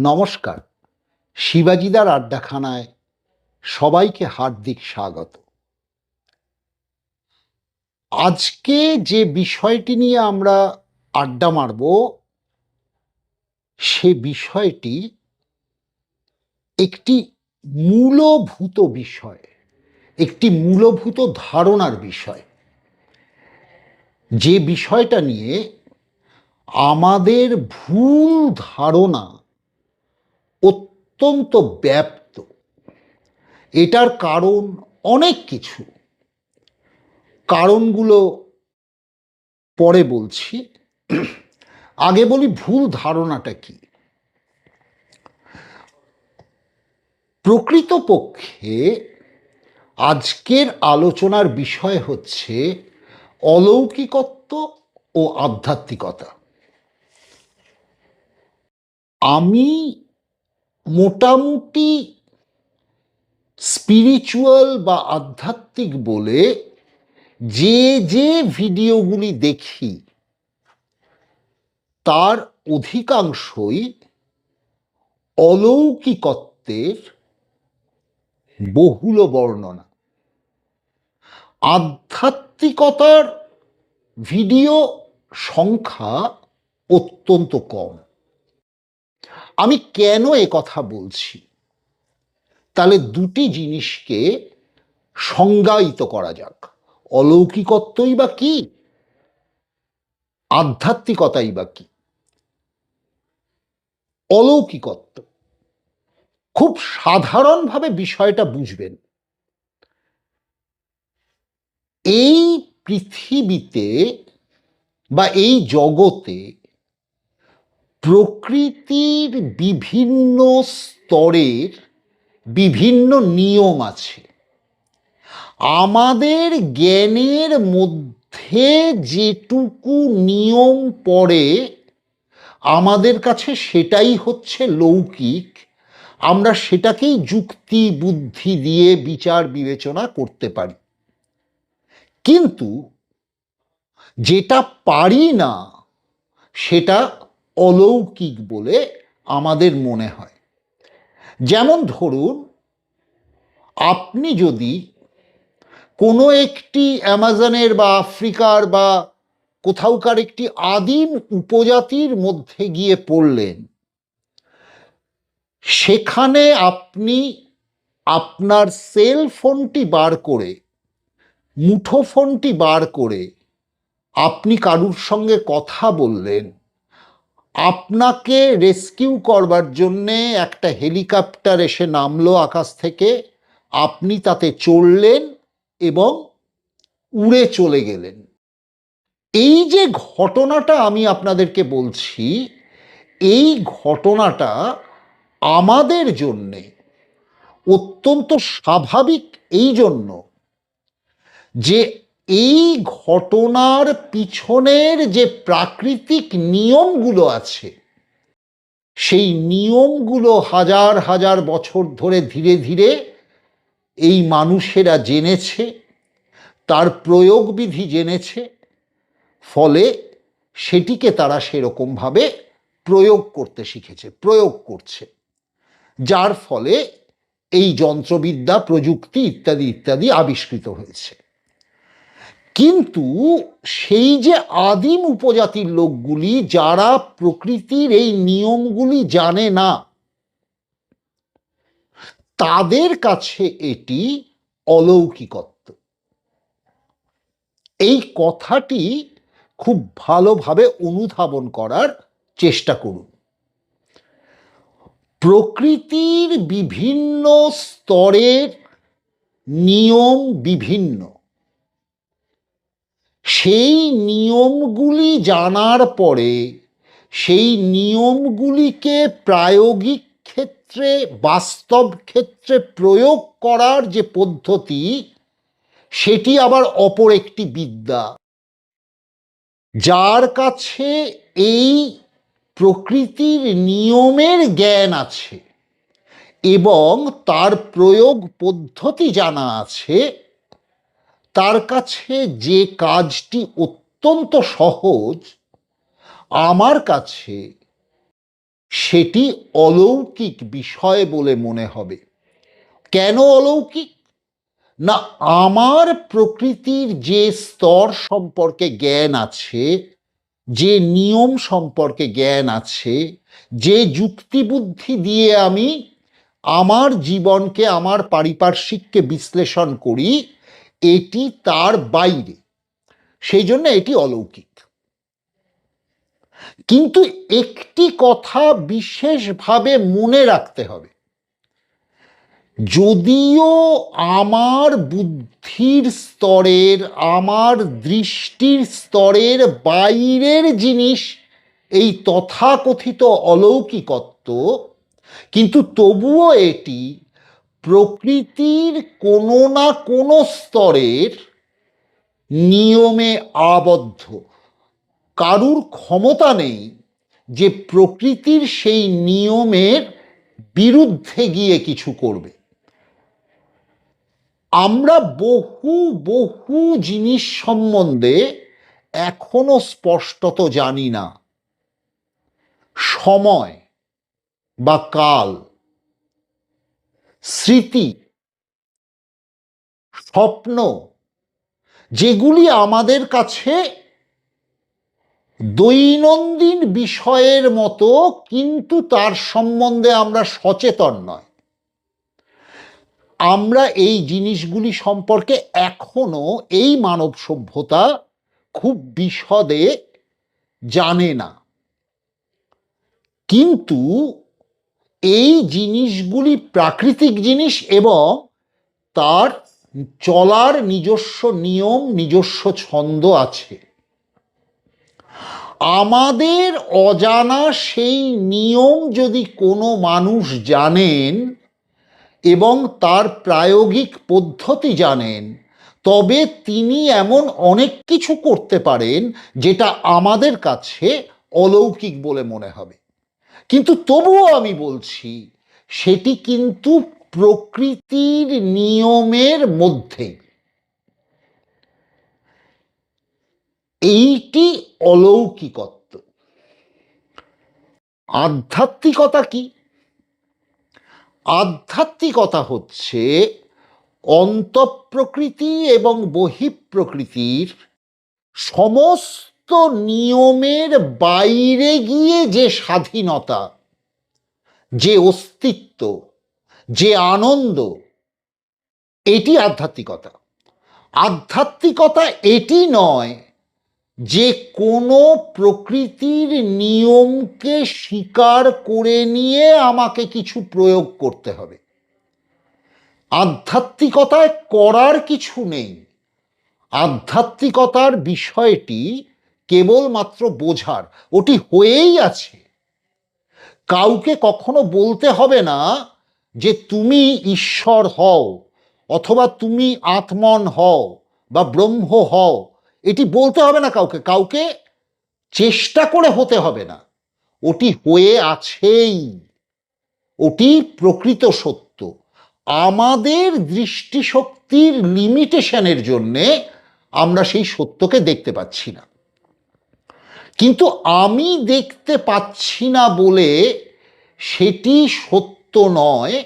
নমস্কার। শিবাজিদার আড্ডাখানায় সবাইকে হার্দিক স্বাগত। আজকে যে বিষয়টি নিয়ে আমরা আড্ডা মারব, সে বিষয়টি একটি মূলভূত বিষয়, একটি মূলভূত ধারণার বিষয়। যে বিষয়টা নিয়ে আমাদের ভুল ধারণা অত্যন্ত ব্যাপ্ত। এটার কারণ অনেক কিছু। কারণগুলো পরে বলছি। আগে বলি ভুল ধারণাটা কি? প্রকৃতপক্ষে আজকের আলোচনার বিষয় হচ্ছে অলৌকিকত্ব ও আধ্যাত্মিকতা। আমি মোটামুটি স্পিরিচুয়াল বা আধ্যাত্মিক বলে যে যে ভিডিওগুলি দেখি, তার অধিকাংশই অলৌকিকত্বের বহুল বর্ণনা। আধ্যাত্মিকতার ভিডিও সংখ্যা অত্যন্ত কম। আমি কেন এ কথা বলছি? তাহলে দুটি জিনিসকে সংজ্ঞায়িত করা যাক। অলৌকিকত্বই বা কি? আধ্যাত্মিকতাই বা কি? অলৌকিকত্ব। খুব সাধারণভাবে বিষয়টা বুঝবেন। এই পৃথিবীতে বা এই জগতে প্রকৃতির বিভিন্ন স্তরের বিভিন্ন নিয়ম আছে। আমাদের জ্ঞানের মধ্যে যেটুকু নিয়ম পড়ে, আমাদের কাছে সেটাই হচ্ছে লৌকিক। আমরা সেটাকেই যুক্তি, বুদ্ধি দিয়ে বিচার, বিবেচনা করতে পারি। কিন্তু যেটা পারি না, সেটা অলৌকিক বলে আমাদের মনে হয়। যেমন ধরুন, আপনি যদি কোনো একটি অ্যামাজনের বা আফ্রিকার বা কোথাওকার একটি আদিম উপজাতির মধ্যে গিয়ে পড়লেন, সেখানে আপনি আপনার সেল ফোনটি বার করে মুঠো ফোনটি বার করে আপনি কারুর সঙ্গে কথা বললেন আপনাকে রেস্কিউ করবার জন্যে একটা হেলিকপ্টার এসে নামলো আকাশ থেকে। আপনি তাতে চড়লেন এবং উড়ে চলে গেলেন। এই যে ঘটনাটা আমি আপনাদেরকে বলছি, এই ঘটনাটা আমাদের জন্যে অত্যন্ত স্বাভাবিক এই জন্য যে এই ঘটনার পিছনের যে প্রাকৃতিক নিয়মগুলো আছে, সেই নিয়মগুলো হাজার হাজার বছর ধরে ধীরে ধীরে এই মানুষেরা জেনেছে, তার প্রয়োগবিধি জেনেছে, ফলে সেটিকে তারা সেরকমভাবে প্রয়োগ করতে শিখেছে, প্রয়োগ করছে। যার ফলে এই যন্ত্রবিদ্যা, প্রযুক্তি ইত্যাদি ইত্যাদি আবিষ্কৃত হয়েছে। কিন্তু সেই যে আদিম উপজাতির লোকগুলি যারা প্রকৃতির এই নিয়মগুলি জানে না, তাদের কাছে এটি অলৌকিকত্ব। এই কথাটি খুব ভালোভাবে অনুধাবন করার চেষ্টা করুন। প্রকৃতির বিভিন্ন স্তরের নিয়ম বিভিন্ন সেই নিয়মগুলি জানার পরে, সেই নিয়মগুলিকে প্রায়োগিক ক্ষেত্রে, বাস্তব ক্ষেত্রে প্রয়োগ করার যে পদ্ধতি, সেটি আবার অপর একটি বিদ্যা। যার কাছে এই প্রকৃতির নিয়মের জ্ঞান আছে এবং তার প্রয়োগ পদ্ধতি জানা আছে তার কাছে যে কাজটি অত্যন্ত সহজ, আমার কাছে সেটি অলৌকিক বিষয় বলে মনে হবে। কেন অলৌকিক? না, আমার প্রকৃতির যে স্তর সম্পর্কে জ্ঞান আছে, যে নিয়ম সম্পর্কে জ্ঞান আছে, যে যুক্তিবুদ্ধি দিয়ে আমি আমার জীবনকে, আমার পারিপার্শ্বিককে বিশ্লেষণ করি এটি তার বাইরে। সেই জন্য এটি অলৌকিক। কিন্তু একটি কথা বিশেষভাবে মনে রাখতে হবে। যদিও আমার বুদ্ধির স্তরের, আমার দৃষ্টির স্তরের বাইরের জিনিস এই তথাকথিত অলৌকিকত্ব, কিন্তু তবুও এটি প্রকৃতির কোনো না কোনো স্তরের নিয়মে আবদ্ধ। কারুর ক্ষমতা নেই যে প্রকৃতির সেই নিয়মের বিরুদ্ধে গিয়ে কিছু করবে। আমরা বহু বহু জিনিস সম্বন্ধে এখনও স্পষ্টত জানি না। সময় বা কাল স্মৃতি, স্বপ্ন, যেগুলি আমাদের কাছে দৈনন্দিন বিষয়ের মতো, কিন্তু তার সম্বন্ধে আমরা সচেতন নয়। আমরা এই জিনিসগুলি সম্পর্কে এখনও এই মানব সভ্যতা খুব বিশদে জানে না। কিন্তু এই জিনিসগুলি প্রাকৃতিক জিনিস এবং তার চলার নিজস্ব নিয়ম, নিজস্ব ছন্দ আছে। আমাদের অজানা সেই নিয়ম যদি কোনো মানুষ জানেন এবং তার প্রায়োগিক পদ্ধতি জানেন, তবে তিনি এমন অনেক কিছু করতে পারেন যেটা আমাদের কাছে অলৌকিক বলে মনে হবে। কিন্তু তবুও আমি বলছি, সেটি কিন্তু প্রকৃতির নিয়মের মধ্যে। এইটি অলৌকিকত্ব। আধ্যাত্মিকতা কি? আধ্যাত্মিকতা হচ্ছে অন্তঃপ্রকৃতি এবং বহিঃপ্রকৃতির সমস্ত নিয়মের বাইরে গিয়ে যে স্বাধীনতা, যে অস্তিত্ব, যে আনন্দ, এটি আধ্যাত্মিকতা। আধ্যাত্মিকতা এটি নয় যে কোনো প্রকৃতির নিয়মকে স্বীকার করে নিয়ে আমাকে কিছু প্রয়োগ করতে হবে। আধ্যাত্মিকতায় করার কিছু নেই। আধ্যাত্মিকতার বিষয়টি কেবলমাত্র বোঝার, ওটি হয়েই আছে। কাউকে কখনো বলতে হবে না যে তুমি ঈশ্বর হও অথবা তুমি আত্মন হও বা ব্রহ্ম হও। এটি বলতে হবে না কাউকে কাউকে চেষ্টা করে হতে হবে না। ওটি হয়ে আছেই। ওটি প্রকৃত সত্য। আমাদের দৃষ্টিশক্তির লিমিটেশনের জন্যে আমরা সেই সত্যকে দেখতে পাচ্ছি না। কিন্তু আমি দেখতে পাচ্ছি না বলে সেটি সত্য নয়,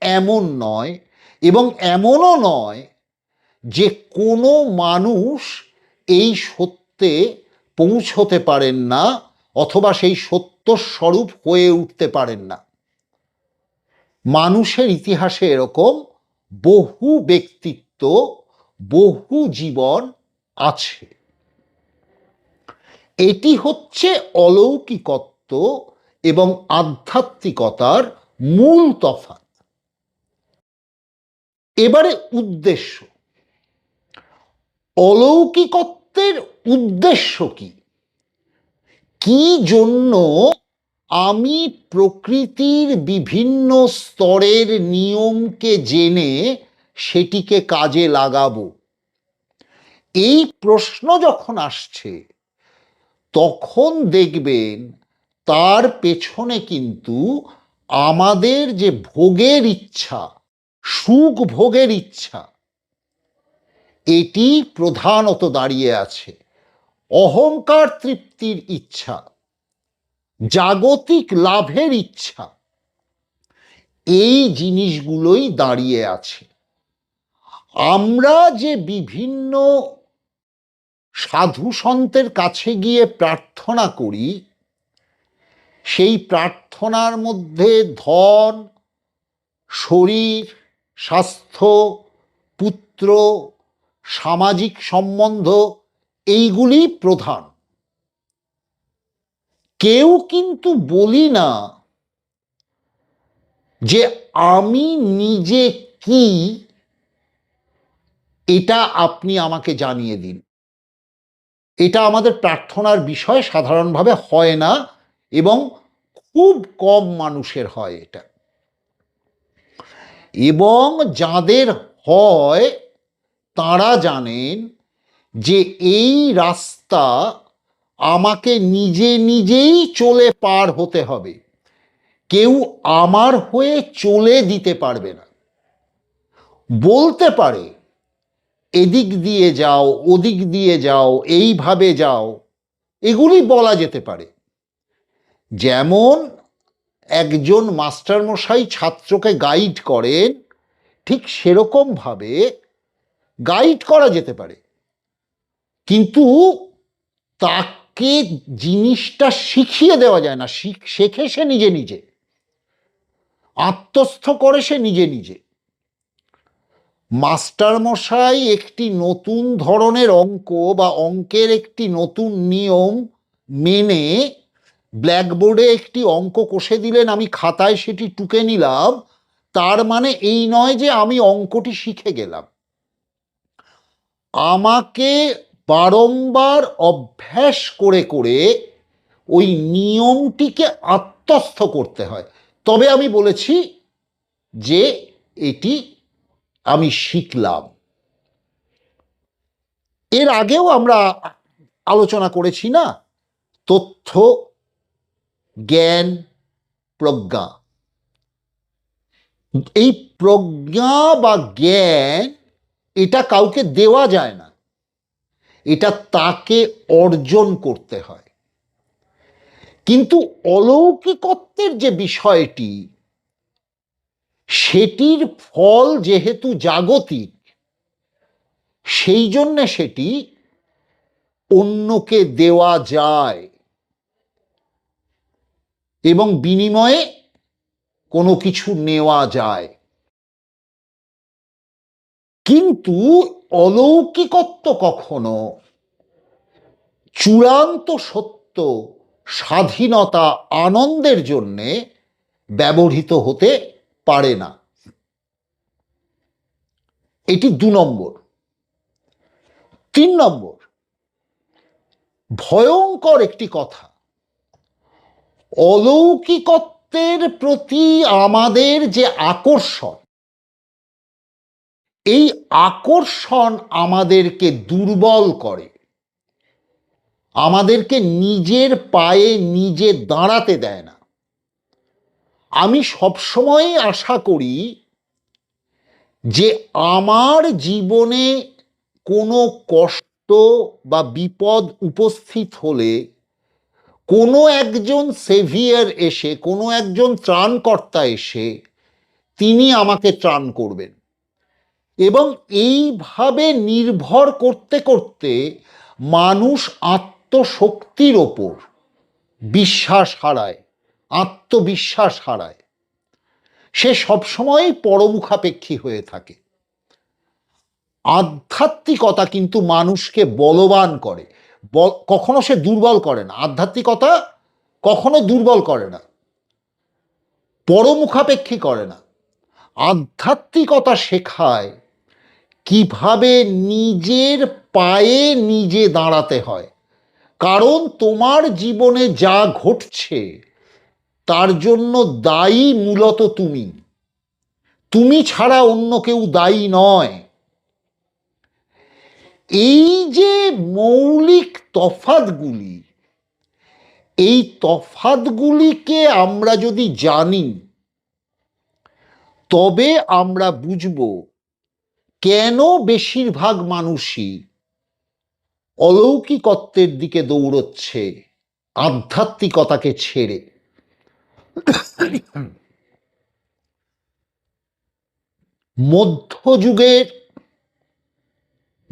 এমন নয় এবং এমনও নয় যে কোনো মানুষ এই সত্যে পৌঁছতে পারেন না অথবা সেই সত্য স্বরূপ হয়ে উঠতে পারেন না। মানুষের ইতিহাসে এরকম বহু ব্যক্তিত্ব, বহু জীবন আছে। এটি হচ্ছে অলৌকিকত্ব এবং আধ্যাত্মিকতার মূল তফাৎ। এবারে উদ্দেশ্য। অলৌকিকত্বের উদ্দেশ্য কি? কি জন্য আমি প্রকৃতির বিভিন্ন স্তরের নিয়মকে জেনে সেটিকে কাজে লাগাবো? এই প্রশ্ন যখন আসছে তখন দেখবেন তার পেছনে কিন্তু আমাদের যে ভোগের ইচ্ছা, সুখ ভোগের ইচ্ছা, এটি প্রধানত দাঁড়িয়ে আছে অহংকার তৃপ্তির ইচ্ছা, জাগতিক লাভের ইচ্ছা, এই জিনিসগুলোই দাঁড়িয়ে আছে। আমরা যে বিভিন্ন সাধু সন্তের কাছে গিয়ে প্রার্থনা করি, সেই প্রার্থনার মধ্যে ধন, শরীর, স্বাস্থ্য, পুত্র, সামাজিক সম্বন্ধ, এইগুলি প্রধান। কেউ কিন্তু বলি না যে আমি নিজে কি, এটা আপনি আমাকে জানিয়ে দিন। এটা আমাদের প্রার্থনার বিষয়, সাধারণভাবে হয় না এবং খুব কম মানুষের হয় এটা। এবং যাদের হয়, তারা জানেন যে এই রাস্তা আমাকে নিজে নিজেই চলে পার হতে হবে। কেউ আমার হয়ে চলে দিতে পারবে না। বলতে পারে এদিক দিয়ে যাও, ওদিক দিয়ে যাও, এইভাবে যাও। এগুলি বলা যেতে পারে। যেমন একজন মাস্টারমশাই ছাত্রকে গাইড করেন, ঠিক সেরকমভাবে গাইড করা যেতে পারে। কিন্তু তাকে জিনিসটা শিখিয়ে দেওয়া যায় না, শিখ- শেখে সে নিজে নিজে। আত্মস্থ করে সে নিজে নিজে। মাস্টারমশাই একটি নতুন ধরনের অঙ্ক বা অঙ্কের একটি নতুন নিয়ম মেনে ব্ল্যাকবোর্ডে একটি অঙ্ক কষে দিলেন, আমি খাতায় সেটি টুকে নিলাম। তার মানে এই নয় যে আমি অঙ্কটি শিখে গেলাম। আমাকে বারংবার অভ্যাস করে করে ওই নিয়মটিকে আত্মস্থ করতে হয়। তবে আমি বলেছি যে এটি আমি শিখলাম। এর আগেও আমরা আলোচনা করেছি না? তথ্য, জ্ঞান, প্রজ্ঞা। এই প্রজ্ঞা বা জ্ঞান, এটা কাউকে দেওয়া যায় না। এটা তাকে অর্জন করতে হয়। কিন্তু অলৌকিকত্বের যে বিষয়টি সেটির ফল যেহেতু জাগতিক, সেই জন্যে সেটি অন্যকে দেওয়া যায় এবং বিনিময়ে কোনো কিছু নেওয়া যায়। কিন্তু অলৌকিকত্ব কখনো চূড়ান্ত সত্য স্বাধীনতা আনন্দের জন্যে ব্যবহৃত হতে পারে না। এটি দু নম্বর। তিন নম্বর, ভয়ঙ্কর একটি কথা। অলৌকিকত্বের প্রতি আমাদের যে আকর্ষণ, এই আকর্ষণ আমাদেরকে দুর্বল করে। আমাদেরকে নিজের পায়ে নিজে দাঁড়াতে দেয় না। আমি সবসময় আশা করি যে আমার জীবনে কোনো কষ্ট বা বিপদ উপস্থিত হলে কোনো একজন সেভিয়ার এসে, কোনো একজন ত্রাণকর্তা এসে তিনি আমাকে ত্রাণ করবেন। এবং এইভাবে নির্ভর করতে করতে মানুষ আত্মশক্তির ওপর বিশ্বাস হারায়। আত্মবিশ্বাস হারায়। সে সবসময়ই পরমুখাপেক্ষী হয়ে থাকে। আধ্যাত্মিকতা কিন্তু মানুষকে বলবান করে। কখনো সে দুর্বল করে না। আধ্যাত্মিকতা কখনো দুর্বল করে না। পরমুখাপেক্ষী করে না। আধ্যাত্মিকতা শেখায় কীভাবে নিজের পায়ে নিজে দাঁড়াতে হয়। কারণ তোমার জীবনে যা ঘটছে তার জন্য দায়ী মূলত তুমি। তুমি ছাড়া অন্য কেউ দায়ী নয়। এই যে মৌলিক তফাতগুলি এই তফাতগুলিকে আমরা যদি জানি, তবে আমরা বুঝব কেন বেশিরভাগ মানুষই অলৌকিকত্বের দিকে দৌড়চ্ছে, আধ্যাত্মিকতাকে ছেড়ে। মধ্যযুগের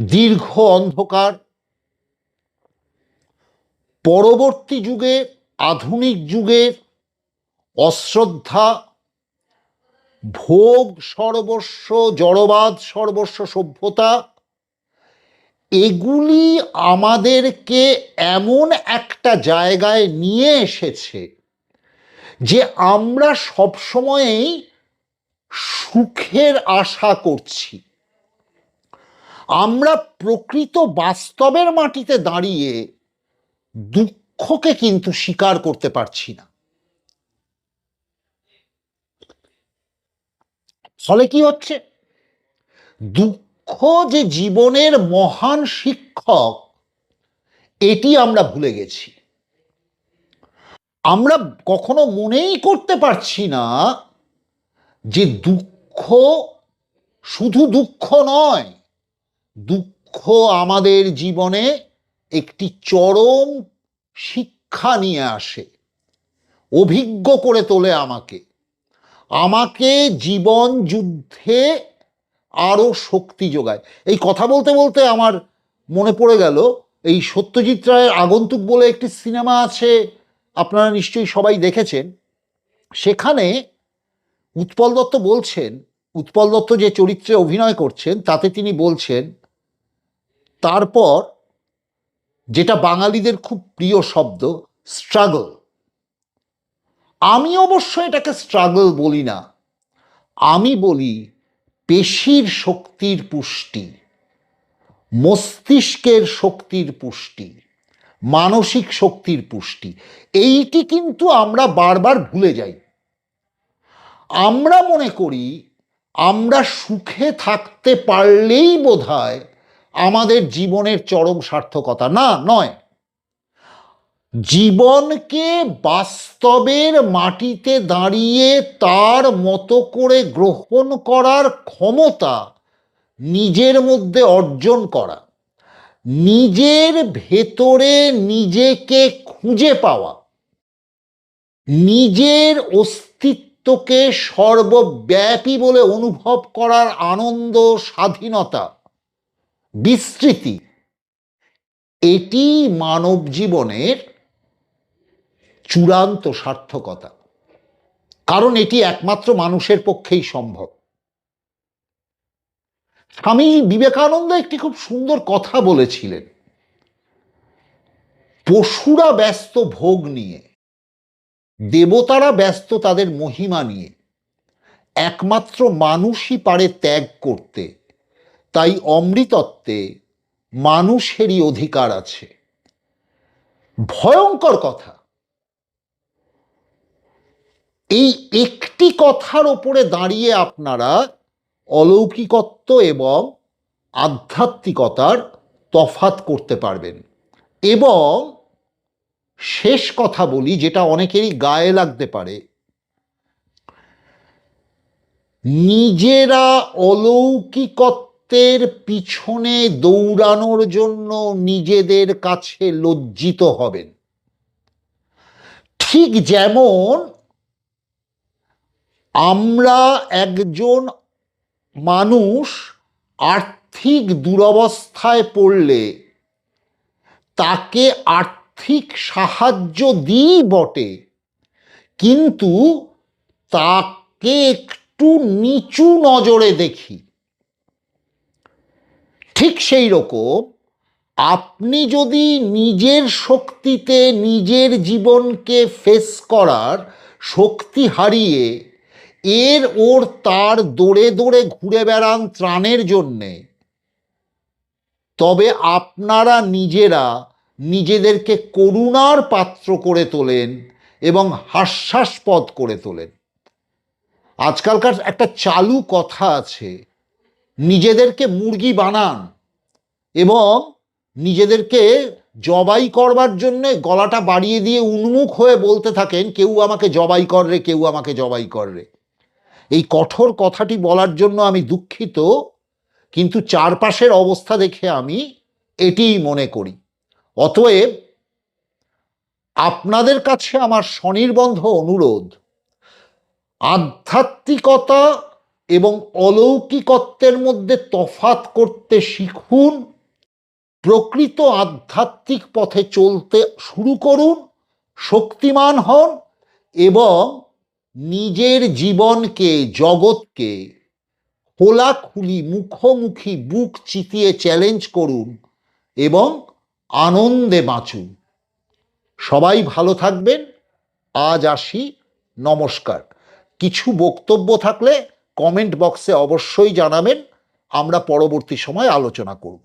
দীর্ঘ অন্ধকার, পরবর্তী যুগে, আধুনিক যুগের অশ্রদ্ধা, ভোগ সর্বস্ব, জড়বাদ সর্বস্ব সভ্যতা, এগুলি আমাদেরকে এমন একটা জায়গায় নিয়ে এসেছে যে আমরা সবসময়েই সুখের আশা করছি। আমরা প্রকৃত বাস্তবের মাটিতে দাঁড়িয়ে দুঃখকে কিন্তু স্বীকার করতে পারছি না। ফলে কি হচ্ছে? দুঃখ যে জীবনের মহান শিক্ষক, এটি আমরা ভুলে গেছি। আমরা কখনো মনেই করতে পারছি না যে দুঃখ শুধু দুঃখ নয়, দুঃখ আমাদের জীবনে একটি চরম শিক্ষা নিয়ে আসে, অভিজ্ঞ করে তোলে আমাকে। আমাকে জীবন যুদ্ধে আরও শক্তি যোগায়। এই কথা বলতে বলতে আমার মনে পড়ে গেল, এই সত্যজিৎ রায়ের আগন্তুক বলে একটি সিনেমা আছে আপনারা নিশ্চয়ই সবাই দেখেছেন, সেখানে উৎপল দত্ত বলছেন, উৎপল দত্ত যে চরিত্রে অভিনয় করছেন, তাতে তিনি বলছেন, তারপর যেটা বাঙালিদের খুব প্রিয় শব্দ স্ট্রাগল আমি অবশ্য এটাকে স্ট্রাগল বলি না। আমি বলি পেশির শক্তির পুষ্টি, মস্তিষ্কের শক্তির পুষ্টি। মানসিক শক্তির পুষ্টি। এইটি কিন্তু আমরা বারবার ভুলে যাই। আমরা মনে করি, আমরা সুখে থাকতে পারলেই বোধহয় আমাদের জীবনের চরম সার্থকতা। না, নয়। জীবনকে বাস্তবের মাটিতে দাঁড়িয়ে তার মতো করে গ্রহণ করার ক্ষমতা নিজের মধ্যে অর্জন করা। নিজের ভেতরে নিজেকে খুঁজে পাওয়া, নিজের অস্তিত্বকে সর্বব্যাপী বলে অনুভব করার আনন্দ, স্বাধীনতা, বিস্তৃতি, এটি মানব জীবনের চূড়ান্ত সার্থকতা। কারণ এটি একমাত্র মানুষের পক্ষেই সম্ভব। স্বামী বিবেকানন্দ একটি খুব সুন্দর কথা বলেছিলেন। পশুরা ব্যস্ত ভোগ নিয়ে, দেবতারা ব্যস্ত তাদের মহিমা নিয়ে। একমাত্র মানুষই পারে ত্যাগ করতে, তাই অমৃতত্বে মানুষেরই অধিকার আছে। ভয়ঙ্কর কথা। এই একটি কথার ওপরে দাঁড়িয়ে আপনারা অলৌকিকত্ব এবং আধ্যাত্মিকতার তফাত করতে পারবেন। এবং শেষ কথা বলি, যেটা অনেকেরই গায়ে লাগতে পারে। নিজেরা অলৌকিকত্বের পিছনে দৌড়ানোর জন্য নিজেদের কাছে লজ্জিত হবেন। ঠিক যেমন আমরা একজন মানুষ আর্থিক দুরবস্থায় পড়লে তাকে আর্থিক সাহায্য দিই বটে। কিন্তু তাকে একটু নিচু নজরে দেখি। ঠিক সেই রকম আপনি যদি নিজের শক্তিতে নিজের জীবনকে ফেস করার শক্তি হারিয়ে এর ওর তার দৌড়ে দৌড়ে ঘুরে বেড়ান ত্রাণের জন্যে। তবে আপনারা নিজেরা নিজেদেরকে করুণার পাত্র করে তোলেন এবং হাস্যাস্পদ করে তোলেন। আজকালকার একটা চালু কথা আছে, নিজেদেরকে মুরগি বানান এবং নিজেদেরকে জবাই করবার জন্যে গলাটা বাড়িয়ে দিয়ে উন্মুখ হয়ে বলতে থাকেন, কেউ আমাকে জবাই কর রে কেউ আমাকে জবাই কর রে এই কঠোর কথাটি বলার জন্য আমি দুঃখিত, কিন্তু চারপাশের অবস্থা দেখে আমি এটিই মনে করি। অতএব আপনাদের কাছে আমার স্বনির্বন্ধ অনুরোধ, আধ্যাত্মিকতা এবং অলৌকিকত্বের মধ্যে তফাত করতে শিখুন, প্রকৃত আধ্যাত্মিক পথে চলতে শুরু করুন, শক্তিমান হন এবং নিজের জীবনকে, জগৎকে খোলাখুলি, মুখোমুখি বুক চিতিয়ে চ্যালেঞ্জ করুন এবং আনন্দে বাঁচুন। সবাই ভালো থাকবেন। আজ আসি। নমস্কার। কিছু বক্তব্য থাকলে কমেন্ট বক্সে অবশ্যই জানাবেন। আমরা পরবর্তী সময় আলোচনা করব।